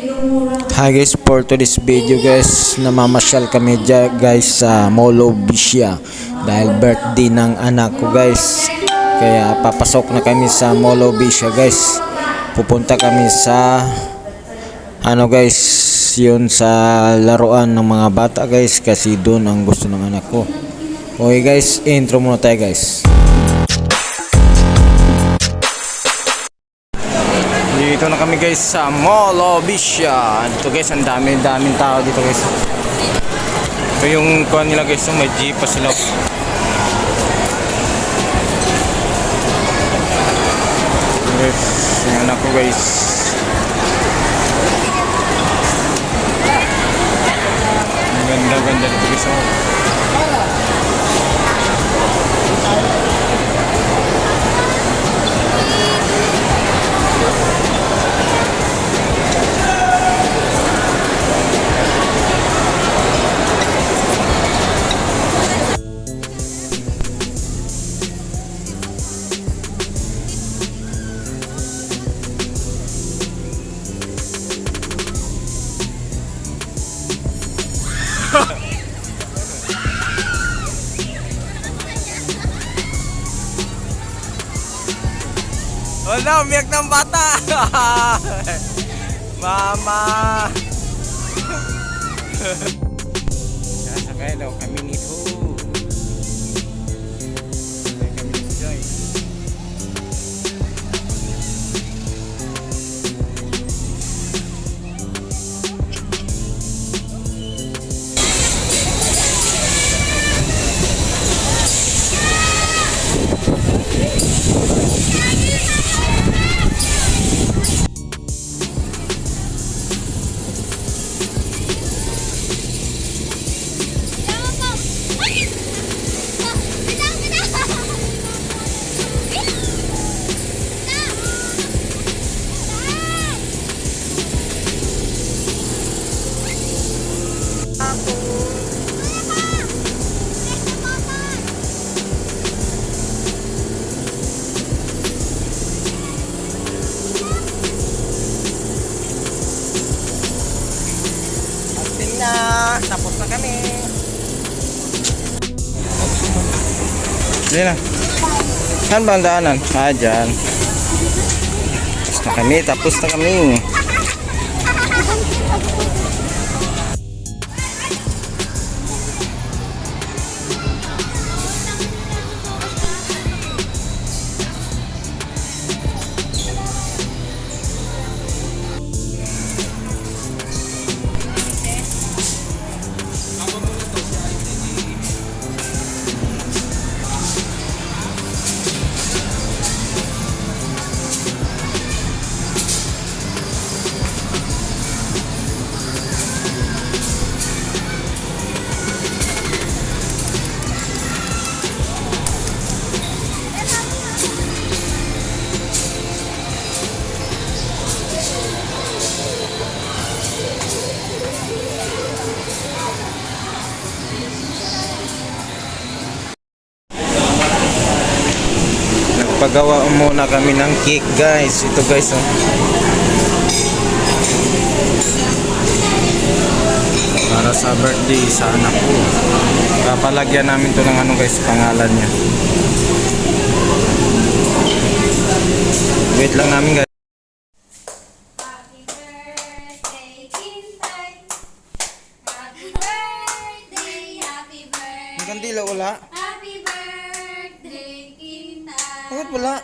Hi guys, for today's video guys, namamasyal kami dyan guys sa Molo Bisya dahil birthday ng anak ko guys. Kaya papasok na kami sa Molo Bisya guys. Pupunta kami sa ano guys, yun sa laruan ng mga bata guys kasi doon ang gusto ng anak ko. Okay guys, intro muna tayo guys. Dito na kami guys sa Mall Bisya. Dito guys, ang dami daming tao dito guys. Ito yung kuha nila guys, yung may jeep pa sila. Guys, yung anak ko guys. Ang ganda ganda dito guys. oh. Wala, umiyak ng bata! Mama! Sasakay daw kami nito. Kami! Hindi na. Saan ba ang daanan? Ah, dyan. Tapos na kami, tapos na kami. Nagpagawa muna kami ng cake guys. Ito guys oh. Para sa birthday sa anak ko. Papalagyan namin to ng ano guys, pangalan niya. Wait lang namin guys. Happy birthday, Bakit wala?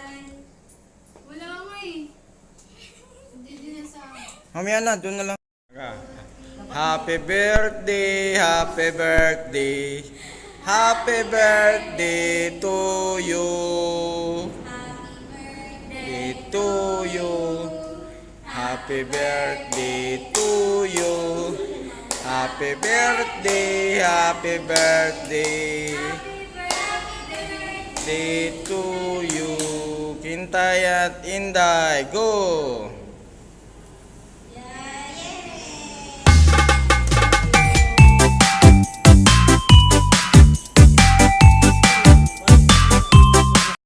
Wala nga eh. Hindi din sa... Mamaya na, doon na lang. Happy birthday, happy birthday. Happy birthday to you. Birthday to you. Happy birthday to you. Happy birthday, happy birthday. Day to Kintay at Inday, go!